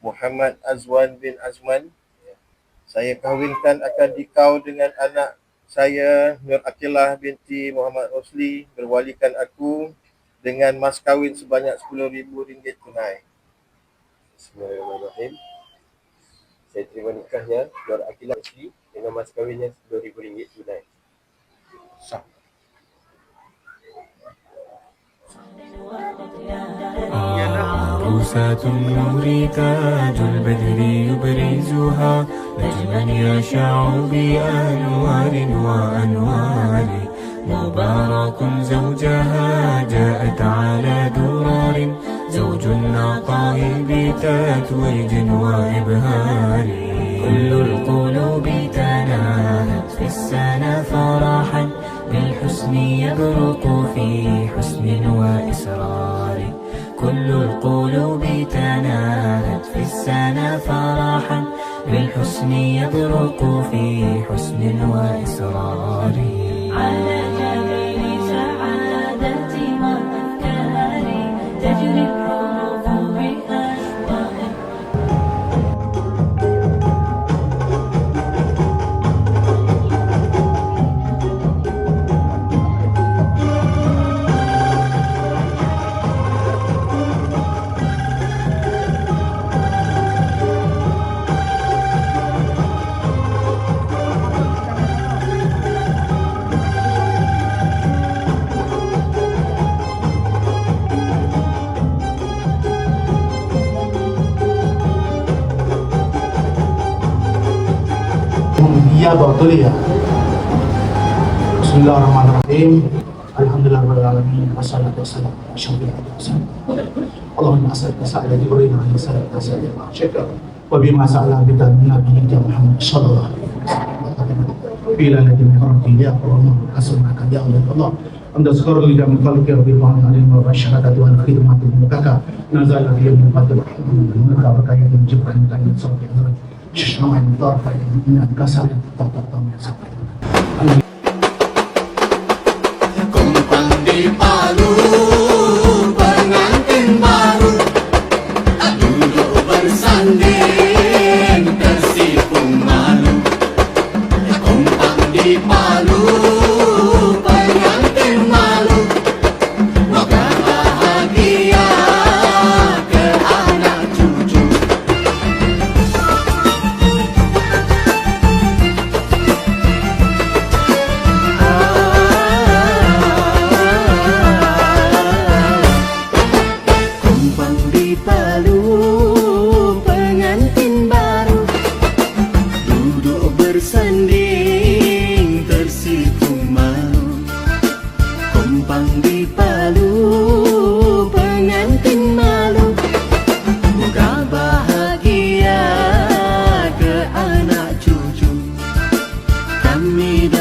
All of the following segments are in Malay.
Muhammad Azwan bin Azman. Saya kahwinkan akad dikau dengan anak saya Nur Akilah binti Muhammad Rosli berwalikan aku dengan mas kahwin sebanyak RM10,000 tunai. Bismillahirrahmanirrahim. Saya terima nikahnya Nur Akilah Rosli dengan mas kahwinnya RM10,000 tunai. Sah. عروسات النور تاج البدر يبرزها نجما يشع بأنوار وأنوار. مبارك زوجها جاءت على درار. زوج العطاء بتتويج وإبهار. كل القلوب تناهت في السنة فرحا. بالحسن يبرق في حسن وإسرار. كل القلوب تناهت في السنة فرحا بالحسن يبرق في حسن وإسرار على Ya betul ya. Bismillahirrahmanirrahim. Alhamdulillah rabbil alamin. Wassalatu wassalamu ala asyrafil anbiya'i Allahumma as'aluka sa'ala Jibril alaihi salam wa sallam. Syakar. Wa bima sa'ala bi nabi Muhammad sallallahu. Bila lagi mihrabi ya Allah asmaka ya Allah Allah anda sekarang li jami khalqi rabbil alamin alim wa khidmatu mutaka nazal fi min qadr maka berkaya dan jibran dan sabit Syashma yang tarfa yang ini kasar yang bersanding tersipu malu. Kumpang di Palu pengantin malu. Moga bahagia ke anak cucu. Kami doakan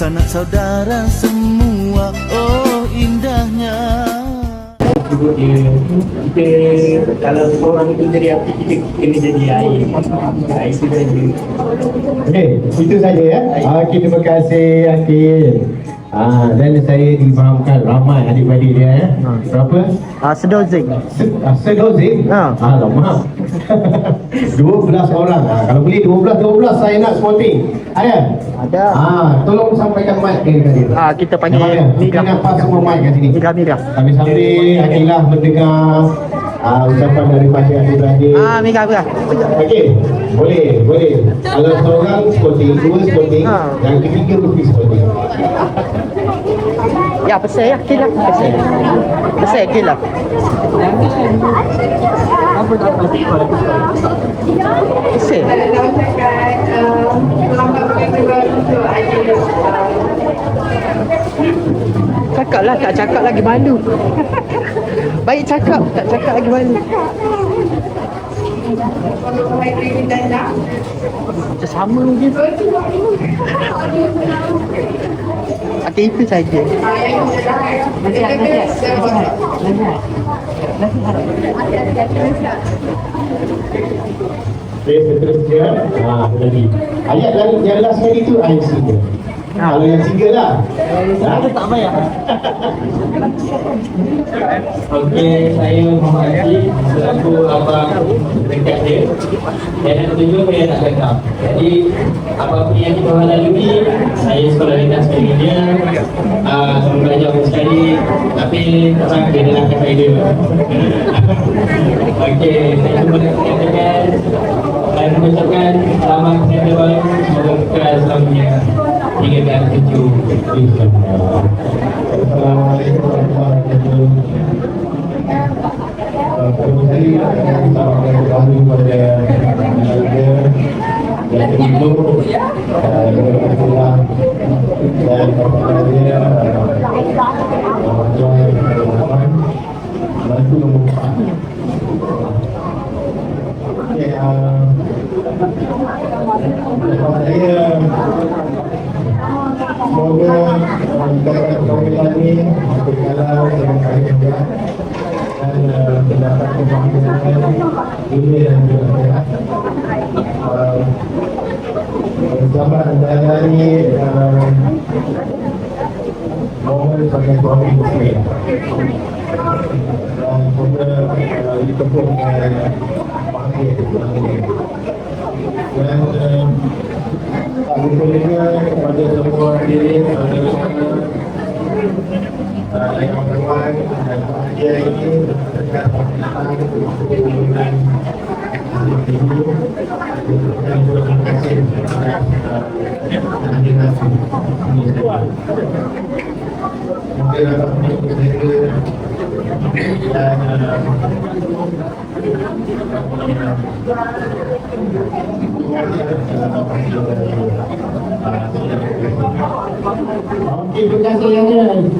Sanak saudara semua Oh indahnya dia kita kalau orang itu jadi api kita kena jadi air Ah, itu saja Okey, itu saja ya. Okey, terima kasih Akil. Ah, dan saya difahamkan ramai adik-adik dia ya. Berapa? Ah, sedozing. Se- ah, Sedozing? Ha. Alamak. 12 orang. Ah, kalau boleh 12 12 saya nak sporting. Ayah. Ada. Ah, tolong sampaikan mic ke dekat dia. Ah, kita panggil Ya. Mira. Kita nampak semua mic kat sini. Mira, Mira. Kami sambil Akilah mendengar ah, ucapan daripada adik-beradik. Ah, Mira, Mira. Okey, boleh, boleh. Kalau seorang sporting, dua sporting, Ha. yang ketiga mesti sporting. Ya, pesan ya. Kila. Pesan. Pesan, kila. Pesan. Cakap lah, tak cakap lagi malu. Baik cakap, tak cakap lagi malu. Macam sama je. Okey, itu saja. Okey, seterusnya. Ha, lagi. Ayat lagi yang last sekali tu ayat single. Ha, kalau yang single lah. Ha? tak payah. Okey, saya Muhammad Haji selaku abang dekat dia. Dan yang ketujuh saya nak cakap. Jadi apa-apa yang kita lalui, saya sekolah rendah sekali dia. Uh, saya belajar sekali tapi orang dia dalam kata dia. Okey, saya cuma nak katakan saya mengucapkan selamat hari baru semoga kekal selamanya hingga ke tujuh. Assalamualaikum warahmatullahi wabarakatuh. Uh, ucapkan kembali kepada dan dan uh, Tuan Rahman bantu nombor empat. Okey, uh, lepas saya Semoga dapat perkahwinan ini berkala dengan kali juga dan uh, mendapat kebahagiaan dunia dan juga akhirat. Uh, Zaman anda ini uh, momen sebagai suami isteri. Dan uh, ditempuh dengan bahagia dan uh, Aku juga kepada semua hadirin pada yang kawan dan bahagia ini dekat datang ke pengumuman ini dan juga terima kasih kepada hadirin ini Semoga dapat menyokong saya dan Okey, terima kasih yang lain.